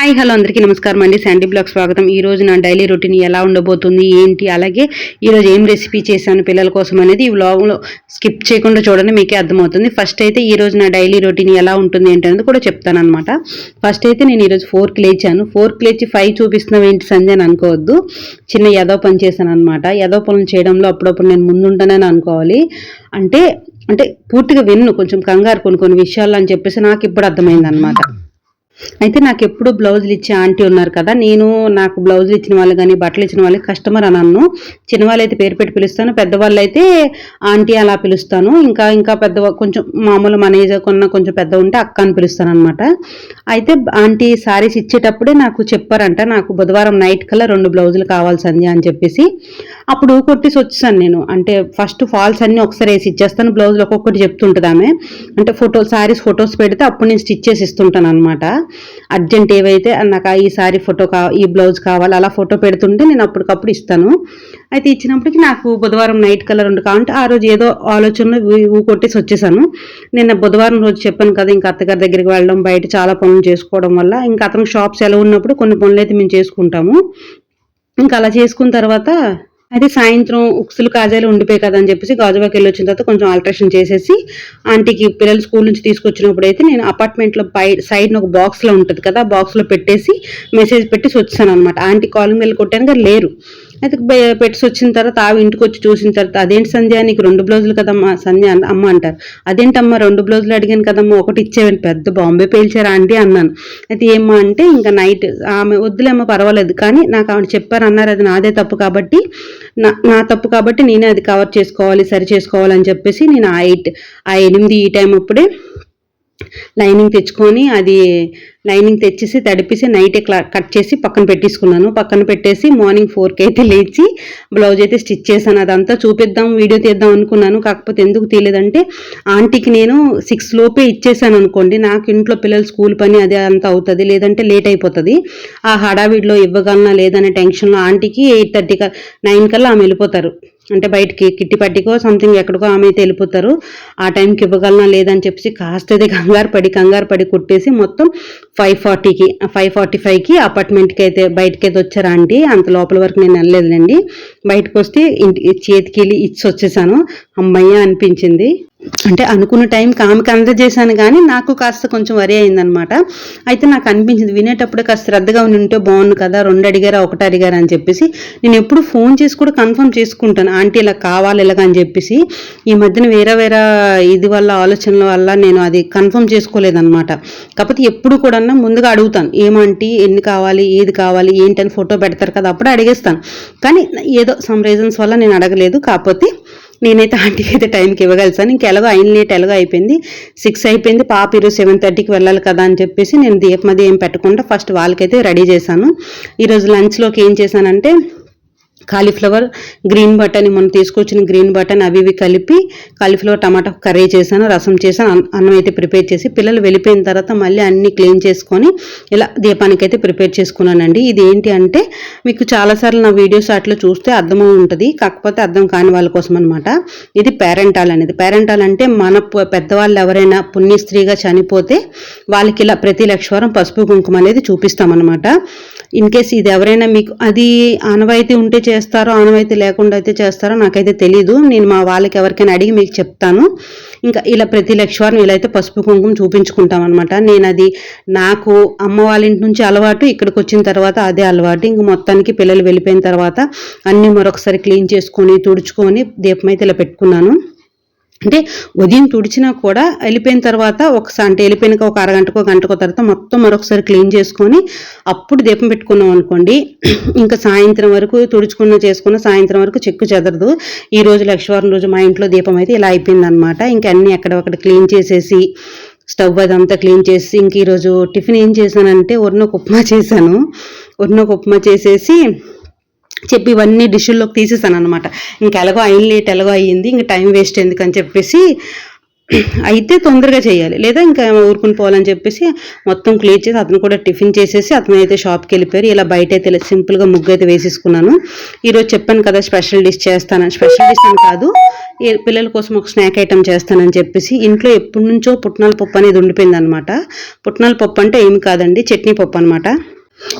Hi hello అందరికీ నమస్కారం అండి. శాండీ బ్లాగ్ స్వాగతం. ఈ రోజు నా డైలీ రొటీన్ ఎలా ఉండబోతుంది ఏంటి అలాగే ఈరోజు ఏం రెసిపీ చేశాను పిల్లల కోసం అనేది ఈ వ్లాగ్లో స్కిప్ చేయకుండా చూడండి మీకే అర్థమవుతుంది. ఫస్ట్ అయితే ఈ రోజు నా డైలీ రొటీన్ ఎలా ఉంటుంది ఏంటనేది కూడా చెప్తాను అనమాట ఫస్ట్ అయితే నేను ఈరోజు ఫోర్కి లేచాను. ఫోర్కి లేచి ఫైవ్ చూపిస్తున్నాం ఏంటి సంజయ్ అని అనుకోవద్దు. చిన్న యదో పని చేశాను అనమాట యదో పనులు చేయడంలో అప్పుడప్పుడు నేను ముందుంటానని అనుకోవాలి. అంటే అంటే పూర్తిగా విన్ను కొంచెం కంగారు కొన్ని కొన్ని విషయాలు అని చెప్పేసి నాకు ఇప్పుడు అర్థమైంది అనమాట అయితే నాకు ఎప్పుడు బ్లౌజులు ఇచ్చే ఆంటీ ఉన్నారు కదా నేను నాకు బ్లౌజులు ఇచ్చిన వాళ్ళు కానీ బట్టలు ఇచ్చిన వాళ్ళకి కస్టమర్ అని అన్ను చిన్నవాళ్ళు అయితే పేరు పెట్టి పిలుస్తాను పెద్దవాళ్ళు అయితే ఆంటీ అలా పిలుస్తాను. ఇంకా ఇంకా పెద్ద కొంచెం మామూలు మనేజ్ కొన్న కొంచెం పెద్ద ఉంటే అక్క అని పిలుస్తాను అనమాట అయితే ఆంటీ సారీస్ ఇచ్చేటప్పుడే నాకు చెప్పారంట నాకు బుధవారం నైట్ కల్లా రెండు బ్లౌజులు కావాలి సంధ్య అని చెప్పేసి. అప్పుడు కొట్టేసి వచ్చేసాను నేను. అంటే ఫస్ట్ ఫాల్స్ అన్నీ ఒకసారి వేసి ఇచ్చేస్తాను బ్లౌజులు ఒక్కొక్కటి చెప్తుంటుంది ఆమె. అంటే ఫోటో సారీస్ ఫొటోస్ పెడితే అప్పుడు నేను స్టిచ్ చేసి ఇస్తుంటాను అనమాట అర్జెంట్ ఏవైతే నాకు ఈ సారీ ఫోటో కా ఈ బ్లౌజ్ కావాలి అలా ఫోటో పెడుతుంటే నేను అప్పటికప్పుడు ఇస్తాను. అయితే ఇచ్చినప్పటికి నాకు బుధవారం నైట్ కలర్ రెండు కావాలంటే ఆ రోజు ఏదో ఆలోచన ఊ కొట్టేసి వచ్చేసాను. నేను బుధవారం రోజు చెప్పాను కదా ఇంకా అత్తగారి దగ్గరికి వెళ్ళడం బయట చాలా పనులు చేసుకోవడం వల్ల ఇంకా అతను షాప్స్ ఎలా ఉన్నప్పుడు కొన్ని పనులు అయితే మేము చేసుకుంటాము. ఇంకా అలా చేసుకున్న తర్వాత అయితే సాయంత్రం ఉక్సులు కాజాలు ఉండిపోయి కదా అని చెప్పేసి గాజువాకి వెళ్ళి వచ్చిన తర్వాత కొంచెం ఆల్ట్రేషన్ చేసేసి ఆంటీకి పిల్లలు స్కూల్ నుంచి తీసుకొచ్చినప్పుడు అయితే నేను అపార్ట్మెంట్లో పై సైడ్ ఒక బాక్స్లో ఉంటుంది కదా బాక్స్లో పెట్టేసి మెసేజ్ పెట్టేసి వచ్చాను అనమాట ఆంటీ కాలింగ్ వెళ్ళి కొట్టాను కానీ లేరు. అయితే పెట్టి వచ్చిన తర్వాత ఆవి ఇంటికి వచ్చి చూసిన తర్వాత అదేంటి సంధ్య నీకు రెండు బ్లౌజులు కదమ్మా సంధ్య అమ్మ అంటారు. అదేంటమ్మా రెండు బ్లౌజులు అడిగాను కదమ్మా ఒకటి ఇచ్చేవని పెద్ద బాంబే పేల్చారా అండి అన్నాను. అయితే ఏమ్మా అంటే ఇంకా నైట్ ఆమె వద్దులేమ్మా పర్వాలేదు. కానీ నాకు ఆవిడ చెప్పారు అన్నారు అది నాదే తప్పు కాబట్టి నా నా తప్పు కాబట్టి నేనే అది కవర్ చేసుకోవాలి సరి చేసుకోవాలని చెప్పేసి నేను ఆ ఎయిట్ ఆ ఎనిమిది ఈ టైం అప్పుడే లైనింగ్ తెచ్చుకొని అది లైనింగ్ తెచ్చేసి తడిపేసి నైటే కట్ చేసి పక్కన పెట్టేసుకున్నాను. పక్కన పెట్టేసి మార్నింగ్ ఫోర్కి అయితే లేచి బ్లౌజ్ అయితే స్టిచ్ చేశాను. అదంతా చూపిద్దాం వీడియో తీద్దాం అనుకున్నాను. కాకపోతే ఎందుకు తీయలేదంటే ఆంటీకి నేను సిక్స్ లోపే ఇచ్చేసాను అనుకోండి నాకు ఇంట్లో పిల్లలు స్కూల్ పని అదే అంత అవుతుంది. లేదంటే లేట్ అయిపోతుంది. ఆ హడావిడిలో ఇవ్వగలనా లేదనే టెన్షన్లో ఆంటీకి ఎయిట్ థర్టీ నైన్ కల్లా ఆమె వెళ్ళిపోతారు. అంటే బయటికి కిట్టి పట్టికో సంథింగ్ ఎక్కడికో ఆమె అయితే వెళ్ళిపోతారు. ఆ టైంకి ఇవ్వగలనా లేదని చెప్పేసి కాస్త అయితే కంగారు పడి కంగారు పడి కొట్టేసి మొత్తం ఫైవ్ ఫార్టీకి ఫైవ్ ఫార్టీ ఫైవ్కి అపార్ట్మెంట్కి అయితే బయటకి అయితే వచ్చారా ఆంటీ? అంత లోపల వరకు నేను వెళ్ళలేదులేండి. బయటకు వస్తే ఇంటి చేతికి వెళ్ళి ఇచ్చి వచ్చేసాను. అమ్మయ్య అనిపించింది. అంటే అనుకున్న టైంకి కామెకి అందజేశాను కానీ నాకు కాస్త కొంచెం వరి అయిందనమాట అయితే నాకు అనిపించింది వినేటప్పుడు కాస్త శ్రద్ధగా ఉంటే బాగుంది కదా రెండు అడిగారా ఒకటి అడిగారా అని చెప్పేసి నేను ఎప్పుడు ఫోన్ చేసి కూడా కన్ఫర్మ్ చేసుకుంటాను. ఆంటీ ఇలా కావాలి ఇలాగ అని చెప్పేసి ఈ మధ్యన వేరే వేరే ఇది వల్ల ఆలోచనల వల్ల నేను అది కన్ఫర్మ్ చేసుకోలేదనమాట కాకపోతే ఎప్పుడు కూడా ముందుగా అడుగుతాను ఏమంటి ఎన్ని కావాలి ఏది కావాలి ఏంటని ఫోటో పెడతారు కదా అప్పుడు అడిగేస్తాను. కానీ ఏదో సమ్ రీజన్స్ వల్ల నేను అడగలేదు. కాకపోతే నేనైతే ఆంటీకి అయితే టైంకి ఇవ్వగలిసాను ఇంకెలాగో అయిన లేట్ ఎలాగో అయిపోయింది. సిక్స్ అయిపోయింది. పాప ఈరోజు సెవెన్ థర్టీకి వెళ్ళాలి కదా అని చెప్పేసి నేను దీపమది ఏం పెట్టకుండా ఫస్ట్ వాళ్ళకైతే రెడీ చేశాను. ఈరోజు లంచ్లోకి ఏం చేశానంటే కాలీఫ్లవర్ గ్రీన్ బటన్ మనం తీసుకొచ్చిన గ్రీన్ బటన్ అవి ఇవి కలిపి కాలీఫ్లవర్ టమాటా కర్రీ చేశాను రసం చేశాను అన్నం అయితే ప్రిపేర్ చేసి పిల్లలు వెళ్ళిపోయిన తర్వాత మళ్ళీ అన్ని క్లీన్ చేసుకొని ఇలా దీపానికి అయితే ప్రిపేర్ చేసుకున్నానండి. ఇది ఏంటి అంటే మీకు చాలాసార్లు నా వీడియోస్ అట్లా చూస్తే అర్థమై ఉంటుంది కాకపోతే అర్థం కాని వాళ్ళ కోసం అనమాట ఇది పేరెంటాల్ అనేది. పేరెంటాల్ అంటే మన పెద్దవాళ్ళు ఎవరైనా పుణ్యస్త్రీగా చనిపోతే వాళ్ళకి ఇలా ప్రతి లక్షవారం పసుపు కుంకుమ అనేది చూపిస్తామన్నమాట. ఇన్ కేస్ ఇది ఎవరైనా మీకు అది ఆనవాయితీ ఉంటే చేస్తారో ఆనవాయితీ లేకుండా అయితే చేస్తారో నాకైతే తెలీదు. నేను మా వాళ్ళకి ఎవరికైనా అడిగి మీకు చెప్తాను. ఇంకా ఇలా ప్రతి లక్షవారం ఇలా అయితే పసుపు కుంకుమ చూపించుకుంటాం అనమాట నేను అది నాకు అమ్మ వాళ్ళ ఇంటి నుంచి అలవాటు ఇక్కడికి వచ్చిన తర్వాత అదే అలవాటు. ఇంక మొత్తానికి పిల్లలు వెళ్ళిపోయిన తర్వాత అన్నీ మరొకసారి క్లీన్ చేసుకొని తుడుచుకొని దీపం అయితే ఇలా పెట్టుకున్నాను. అంటే ఉదయం తుడిచినా కూడా వెళ్ళిపోయిన తర్వాత ఒకసారి అంటే వెళ్ళిపోయినాక ఒక అరగంటకో గంటకో తర్వాత మొత్తం మరొకసారి క్లీన్ చేసుకొని అప్పుడు దీపం పెట్టుకున్నాం అనుకోండి. ఇంకా సాయంత్రం వరకు తుడుచుకున్న చేసుకున్న సాయంత్రం వరకు చెక్కు చెదరదు. ఈ రోజు లక్షవారం రోజు మా ఇంట్లో దీపం అయితే ఇలా అయిపోయింది అనమాట ఇంకా అన్నీ అక్కడ క్లీన్ చేసేసి స్టవ్ అదంతా క్లీన్ చేసి ఇంక ఈరోజు టిఫిన్ ఏం చేశానంటే ఉర్నొక ఉప్మా చేశాను. ఉర్నొక ఉప్మా చేసేసి చెప్పి ఇవన్నీ డిష్యూల్లోకి తీసేసాను అనమాట ఇంకా ఎలాగో అయిన లేట్ ఎలాగో అయ్యింది ఇంకా టైం వేస్ట్ ఎందుకు అని చెప్పేసి అయితే తొందరగా చేయాలి. లేదా ఇంకా ఊరుకుని పోవాలని చెప్పేసి మొత్తం క్లియర్ చేసి అతను కూడా టిఫిన్ చేసేసి అతను అయితే షాప్కి వెళ్ళిపోయారు. ఇలా బయట అయితే ఇలా సింపుల్గా ముగ్గు అయితే వేసేసుకున్నాను. ఈరోజు చెప్పాను కదా స్పెషల్ డిష్ చేస్తానని స్పెషల్ డిష్ అని కాదు పిల్లల కోసం ఒక స్నాక్ ఐటమ్ చేస్తానని చెప్పేసి ఇంట్లో ఎప్పటి నుంచో పుట్నాల పప్పు అనేది ఉండిపోయింది అనమాట పుట్నాల పప్పు అంటే ఏమి కాదండి చట్నీ పప్పు అనమాట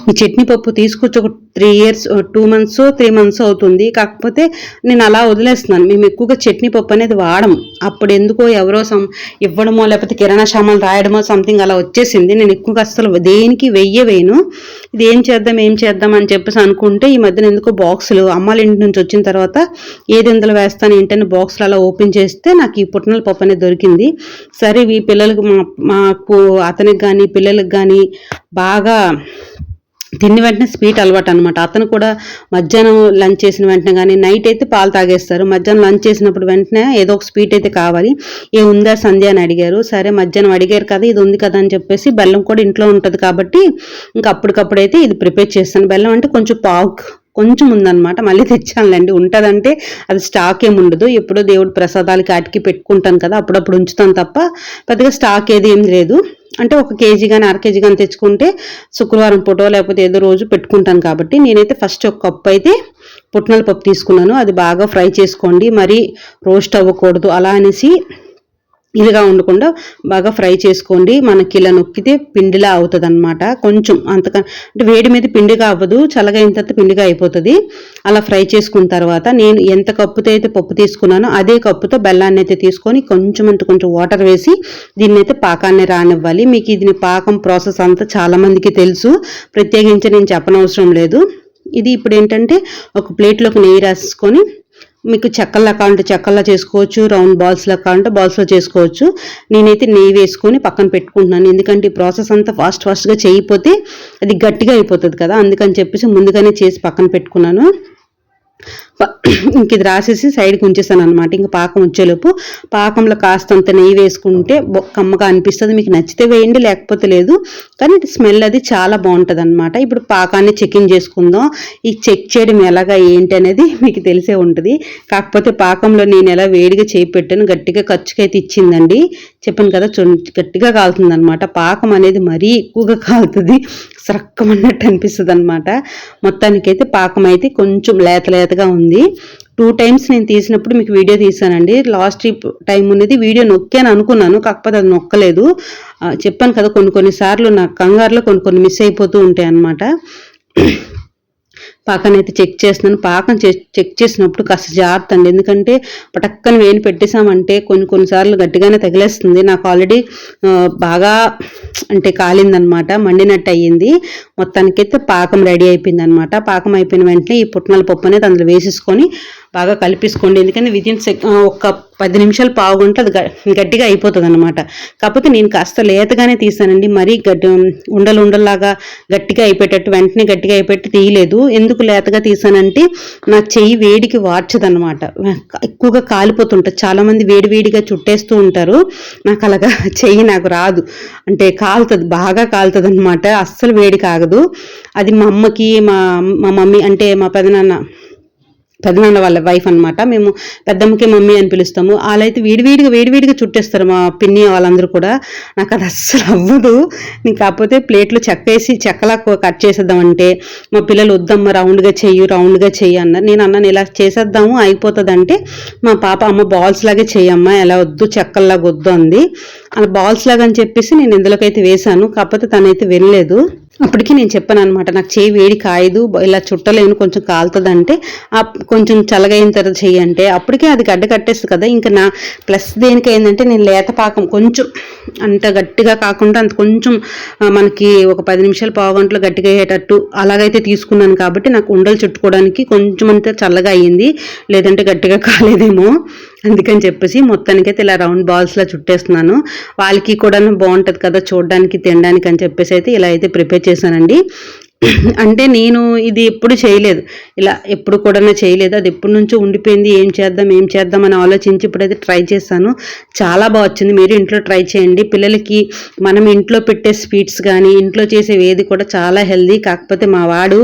ఈ చట్నీ పప్పు తీసుకొచ్చి ఒక three years two months three months అవుతుంది. కాకపోతే నేను అలా వదిలేస్తున్నాను. మేము ఎక్కువగా చట్నీ పప్పు అనేది వాడము. అప్పుడు ఎందుకో ఎవరో సమ్ ఇవ్వడమో లేకపోతే కిరాణా సామాన్లు రాయడమో సంథింగ్ అలా వచ్చేసింది. నేను ఎక్కువగా అసలు దేనికి వెయ్యే వేయను. ఇది ఏం చేద్దాం ఏం చేద్దాం అని చెప్పేసి అనుకుంటే ఈ మధ్యన ఎందుకో బాక్సులు అమ్మాళ్ళ ఇంటి నుంచి వచ్చిన తర్వాత ఏది ఇందులో వేస్తాను ఏంటని బాక్సులు అలా ఓపెన్ చేస్తే నాకు ఈ పుట్టినల పప్పు అనేది దొరికింది. సరే ఈ పిల్లలకు మా మాకు అతనికి కానీ పిల్లలకు కానీ బాగా తిని వెంటనే స్వీట్ అలవాటు అనమాట అతను కూడా మధ్యాహ్నం లంచ్ చేసిన వెంటనే కానీ నైట్ అయితే పాలు తాగేస్తారు. మధ్యాహ్నం లంచ్ చేసినప్పుడు వెంటనే ఏదో ఒక స్వీట్ అయితే కావాలి. ఏ ఉందా సంధ్య అని అడిగారు. సరే మధ్యాహ్నం అడిగారు కదా ఇది ఉంది కదా అని చెప్పేసి బెల్లం కూడా ఇంట్లో ఉంటుంది కాబట్టి ఇంకా అప్పటికప్పుడు అయితే ఇది ప్రిపేర్ చేస్తాను. బెల్లం అంటే కొంచెం పాక్ కొంచెం ఉందన్నమాట. మళ్ళీ తెచ్చానులేండి. ఉంటుందంటే అది స్టాక్ ఏమి ఉండదు. ఎప్పుడో దేవుడు ప్రసాదాలకి ఆటికి పెట్టుకుంటాను కదా అప్పుడప్పుడు ఉంచుతాను తప్ప పెద్దగా స్టాక్ ఏది ఏం లేదు. అంటే ఒక కేజీ కానీ అర కేజీ కానీ తెచ్చుకుంటే శుక్రవారం పూటో లేకపోతే ఏదో రోజు పెట్టుకుంటాను కాబట్టి నేనైతే ఫస్ట్ ఒక కప్పు అయితే పుట్నాల పప్పు తీసుకున్నాను. అది బాగా ఫ్రై చేసుకోండి. మరి రోస్ట్ అవ్వకూడదు. అలా అనేసి ఇదిగా ఉండకుండా బాగా ఫ్రై చేసుకోండి. మనకి ఇలా నొక్కితే పిండిలా అవుతుంది అనమాట కొంచెం అంతక అంటే వేడి మీద పిండిగా అవ్వదు. చల్లగా అయిన తర్వాత పిండిగా అయిపోతుంది. అలా ఫ్రై చేసుకున్న తర్వాత నేను ఎంత కప్పుతో అయితే పప్పు తీసుకున్నానో అదే కప్పుతో బెల్లాన్ని అయితే తీసుకొని కొంచెం అంత కొంచెం వాటర్ వేసి దీన్ని అయితే పాకాన్ని రానివ్వాలి. మీకు ఇది పాకం ప్రాసెస్ అంతా చాలామందికి తెలుసు. ప్రత్యేకించి నేను చెప్పనవసరం లేదు. ఇది ఇప్పుడు ఏంటంటే ఒక ప్లేట్లోకి నెయ్యి రాసుకొని మీకు చెక్కల్లా కావాలంటే చెక్కల్లా చేసుకోవచ్చు రౌండ్ బాల్స్లా కావాలంటే బాల్స్లో చేసుకోవచ్చు. నేనైతే నెయ్యి వేసుకొని పక్కన పెట్టుకుంటున్నాను. ఎందుకంటే ఈ ప్రాసెస్ అంతా ఫాస్ట్ ఫాస్ట్గా చేయకపోతే అది గట్టిగా అయిపోతుంది కదా. అందుకని చెప్పేసి ముందుగానే చేసి పక్కన పెట్టుకున్నాను. ఇంక ఇది రాసేసి సైడ్కి ఉంచేసాను అనమాట ఇంకా పాకం వచ్చేలోపు పాకంలో కాస్తంత నెయ్యి వేసుకుంటే కమ్మగా అనిపిస్తుంది. మీకు నచ్చితే వేయండి లేకపోతే లేదు. కానీ స్మెల్ అది చాలా బాగుంటుంది అనమాట ఇప్పుడు పాకాన్ని చెకింగ్ చేసుకుందాం. ఈ చెక్ చేయడం ఎలాగా ఏంటి అనేది మీకు తెలిసే ఉంటుంది. కాకపోతే పాకంలో నేను ఎలా వేడిగా చేయి పెట్టాను గట్టిగా ఖర్చుకైతే ఇచ్చిందండి. చెప్పాను కదా గట్టిగా కాలుతుంది అనమాట పాకం అనేది మరీ ఎక్కువగా కాలుతుంది. సరక్కమన్నట్టు అనిపిస్తుంది అనమాట మొత్తానికైతే పాకం అయితే కొంచెం లేత లేతగా ఉంది. టూ టైమ్స్ నేను తీసినప్పుడు మీకు వీడియో తీసానండి లాస్ట్ టైం ఉన్నది వీడియో నొక్కాను అనుకున్నాను. కాకపోతే అది నొక్కలేదు. చెప్పాను కదా కొన్ని కొన్నిసార్లు నా కంగారులో కొన్ని కొన్ని మిస్ అయిపోతూ ఉంటాయి అన్నమాట పాకం అయితే చెక్ చేస్తున్నాను. పాకం చెక్ చేసినప్పుడు కాస్త జాగ్రత్త అండి. ఎందుకంటే పటక్కన వేని పెట్టేసామంటే కొన్ని కొన్నిసార్లు గట్టిగానే తగిలేస్తుంది. నాకు ఆల్రెడీ బాగా అంటే కాలిందనమాట. మండినట్టు అయ్యింది. మొత్తానికైతే పాకం రెడీ అయిపోయింది అనమాట పాకం అయిపోయిన వెంటనే ఈ పుట్నాల పప్పు అనేది అందులో వేసేసుకొని బాగా కలిపేసుకోండి. ఎందుకంటే విదిన్ ఒక పది నిమిషాలు పావు గంట అది గట్టిగా అయిపోతుంది అనమాట కాకపోతే నేను కాస్త లేతగానే తీసానండి మరీ గడ్డి ఉండలు ఉండల్లాగా గట్టిగా అయిపోయేటట్టు వెంటనే గట్టిగా అయిపోయి తీయలేదు. ఎందుకు లేతగా తీసానంటే నా చెయ్యి వేడికి వార్చదనమాట ఎక్కువగా కాలిపోతుంటుంది. చాలామంది వేడివేడిగా చుట్టేస్తూ ఉంటారు. నాకు అలాగా చెయ్యి నాకు రాదు. అంటే కాలుతుంది బాగా కాలుతుంది అనమాట అస్సలు వేడి కాగదు. అది మా అమ్మకి మా మా మమ్మీ అంటే మా పెదనాన్న పెద్దనాన్న వాళ్ళ వైఫ్ అనమాట మేము పెద్దమ్మకి మమ్మీ అని పిలుస్తాము. వాళ్ళైతే వేడివేడిగా వేడివేడిగా చుట్టేస్తారు మా పిన్ని వాళ్ళందరూ కూడా. నాకు అది అస్సలు అవ్వదు. నేను కాకపోతే ప్లేట్లో చెక్క వేసి చెక్కలా కట్ చేసేద్దామంటే మా పిల్లలు వద్దమ్మ రౌండ్గా చెయ్యి రౌండ్గా చెయ్యి అన్నారు. నేను అన్నాను ఇలా చేసేద్దాము అయిపోతుంది అంటే మా పాప అమ్మ బాల్స్ లాగే చెయ్యమ్మా ఎలా వద్దు చెక్కల్లాగా వద్దు అంది. అలా బాల్స్ లాగా అని చెప్పేసి నేను ఇందులోకైతే వేశాను. కాకపోతే తనైతే వెళ్ళలేదు అప్పటికి నేను చెప్పాను అనమాట నాకు చేయి వేడి కాయదు ఇలా చుట్టలేను కొంచెం కాలుతుంది కొంచెం చల్లగైన తర్వాత చెయ్యి అంటే అప్పటికే అది గడ్డ కట్టేస్తుంది కదా ఇంకా నా ప్లస్ దేనికి ఏంటంటే నేను లేత పాకం కొంచెం అంత గట్టిగా కాకుండా అంత కొంచెం మనకి ఒక పది నిమిషాలు పావు గంటలు గట్టిగా అయ్యేటట్టు అలాగైతే తీసుకున్నాను కాబట్టి నాకు ఉండలు చుట్టుకోవడానికి కొంచెం అంత చల్లగా అయ్యింది లేదంటే గట్టిగా కాలేదేమో. అందుకని చెప్పేసి మొత్తానికైతే ఇలా రౌండ్ బాల్స్లో చుట్టేస్తున్నాను. వాళ్ళకి కూడా బాగుంటుంది కదా చూడడానికి తినడానికి అని చెప్పేసి అయితే ఇలా అయితే ప్రిపేర్ చేశానండి. అంటే నేను ఇది ఎప్పుడు చేయలేదు. ఇలా ఎప్పుడు కూడా చేయలేదు. అది ఎప్పటి నుంచో ఉండిపోయింది. ఏం చేద్దాం ఏం చేద్దాం అని ఆలోచించి ఇప్పుడైతే ట్రై చేశాను. చాలా బాగా వచ్చింది. మీరు ఇంట్లో ట్రై చేయండి. పిల్లలకి మనం ఇంట్లో పెట్టే స్వీట్స్ కానీ ఇంట్లో చేసేవి ఏది కూడా చాలా హెల్దీ. కాకపోతే మా వాడు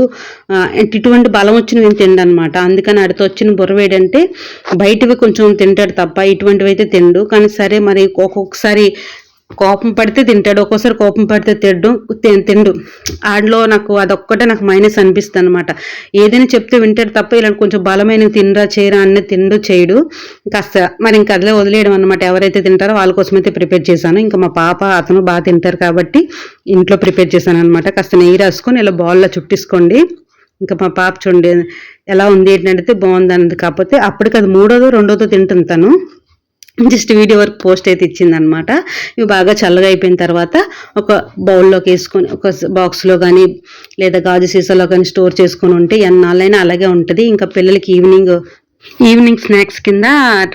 ఇటువంటి బలం వచ్చిన నేను తిండనమాట. అందుకని అడితో వచ్చిన బుర్రవేడంటే బయటవి కొంచెం తింటాడు తప్ప ఇటువంటివి అయితే తిండు. కానీ సరే మరి ఒక్కొక్కసారి కోపం పడితే తింటాడు ఒక్కోసారి కోపం పడితే తిడ్డు తిండు. ఆడలో నాకు అదొక్కటే నాకు మైనస్ అనిపిస్తుంది అనమాట ఏదైనా చెప్తే వింటాడు తప్ప ఇలాంటి కొంచెం బలమైన తినరా చేయరా అన్నీ తిండు చేయడు. కాస్త మరి ఇంకా అదిలే వదిలేయడం అనమాట ఎవరైతే తింటారో వాళ్ళ కోసం అయితే ప్రిపేర్ చేశాను. ఇంకా మా పాప అతను బాగా తింటారు కాబట్టి ఇంట్లో ప్రిపేర్ చేశాను అనమాట కాస్త నెయ్యి రాసుకొని ఇలా బాల్లో చుట్టేసుకోండి. ఇంకా మా పాప చూడండి ఎలా ఉంది ఏంటంటే బాగుంది అన్నది కాకపోతే అప్పటికి అది మూడోదో రెండోదో తింటుంది తను. జస్ట్ వీడియో వరకు పోస్ట్ అయితే ఇచ్చిందనమాట ఇవి బాగా చల్లగా అయిపోయిన తర్వాత ఒక బౌల్లోకి వేసుకొని ఒక బాక్స్లో కానీ లేదా గాజు సీసాలో కానీ స్టోర్ చేసుకొని ఉంటే ఎన్నాళ్ళైనా అలాగే ఉంటుంది. ఇంకా పిల్లలకి ఈవినింగ్ ఈవినింగ్ స్నాక్స్ కింద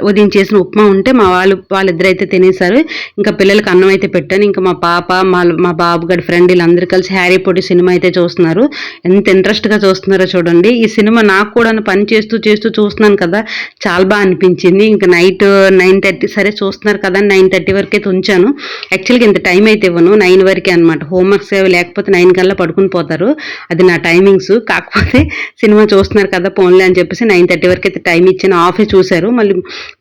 ఉదయం చేసిన ఉప్మా ఉంటే మా వాళ్ళు వాళ్ళిద్దరైతే తినేశారు. ఇంకా పిల్లలకి అన్నం అయితే పెట్టాను. ఇంకా మా పాప మా మా బాబు గడి ఫ్రెండ్ వీళ్ళందరూ కలిసి హ్యారీ పొడి సినిమా అయితే చూస్తున్నారు. ఎంత ఇంట్రెస్ట్గా చూస్తున్నారో చూడండి. ఈ సినిమా నాకు కూడా పని చేస్తూ చేస్తూ చూస్తున్నాను కదా. చాలా బాగా అనిపించింది. ఇంకా నైట్ నైన్ థర్టీ సరే చూస్తున్నారు కదా నైన్ థర్టీ వరకు అయితే ఉంచాను యాక్చువల్గా ఇంత టైం అయితే ఇవ్వను. నైన్ వరకే అనమాట హోంవర్క్స్ లేకపోతే నైన్ కల్లా పడుకుని పోతారు. అది నా టైమింగ్స్ కాకపోతే సినిమా చూస్తున్నారు కదా ఫోన్లే అని చెప్పేసి నైన్ థర్టీ వరకు అయితే టైం ఇచ్చిన ఆఫీస్ చూశారు. మళ్ళీ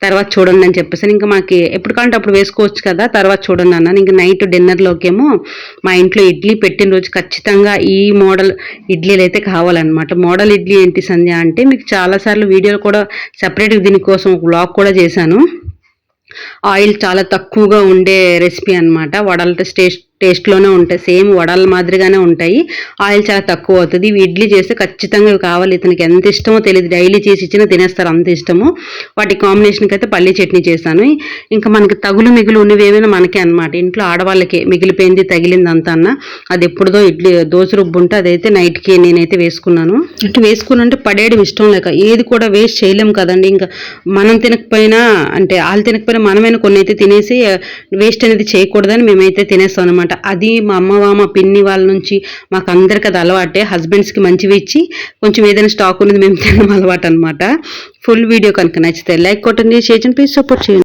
తర్వాత చూడండి అని చెప్పేసి ఇంకా మాకు ఎప్పుడు కావాలంటే అప్పుడు వేసుకోవచ్చు కదా తర్వాత చూడండి అన్నాను. ఇంకా నైట్ డిన్నర్లోకేమో మా ఇంట్లో ఇడ్లీ పెట్టిన రోజు ఖచ్చితంగా ఈ మోడల్ ఇడ్లీలు అయితే కావాలన్నమాట. మోడల్ ఇడ్లీ ఏంటి సంధ్య అంటే మీకు చాలాసార్లు వీడియోలు కూడా సపరేట్గా దీనికోసం ఒక బ్లాగ్ కూడా చేశాను. ఆయిల్ చాలా తక్కువగా ఉండే రెసిపీ అనమాట వడలతో టేస్ట్ టేస్ట్లోనే ఉంటాయి. సేమ్ వడల మాదిరిగానే ఉంటాయి. ఆయిల్ చాలా తక్కువ అవుతుంది. ఇవి ఇడ్లీ చేస్తే ఖచ్చితంగా ఇవి కావాలి. ఇతనికి ఎంత ఇష్టమో తెలియదు. డైలీ చేసి ఇచ్చినా తినేస్తారు. అంత ఇష్టము. వాటి కాంబినేషన్కి అయితే పల్లీ చట్నీ చేశాను. ఇంకా మనకి తగులు మిగులు ఉన్నవి ఏమైనా మనకే అనమాట ఇంట్లో ఆడవాళ్ళకి మిగిలిపోయింది తగిలింది అంతా అన్న అది ఎప్పుడుదో ఇడ్లీ దోశ రుబ్బు ఉంటే అదైతే నైట్కి నేనైతే వేసుకున్నాను. అంటే వేసుకున్నంటే పడేయడం ఇష్టం లేక ఏది కూడా వేస్ట్ చేయలేం కదండి. ఇంకా మనం తినకపోయినా అంటే వాళ్ళు తినకపోయినా మనమైనా కొన్ని అయితే తినేసి వేస్ట్ అనేది చేయకూడదని మేమైతే తినేస్తాం అనమాట. అది మా అమ్మ మా పిన్ని వాళ్ళ నుంచి మాకు అందరికి అది అలవాటే. హస్బెండ్స్కి మంచివి ఇచ్చి కొంచెం ఏదైనా స్టాక్ ఉన్నది మేము తినడం అలవాటు అనమాట ఫుల్ వీడియో కనుక నచ్చితే లైక్ కొట్టండి షేర్ చేయండి ప్లీజ్ సపోర్ట్ చేయండి.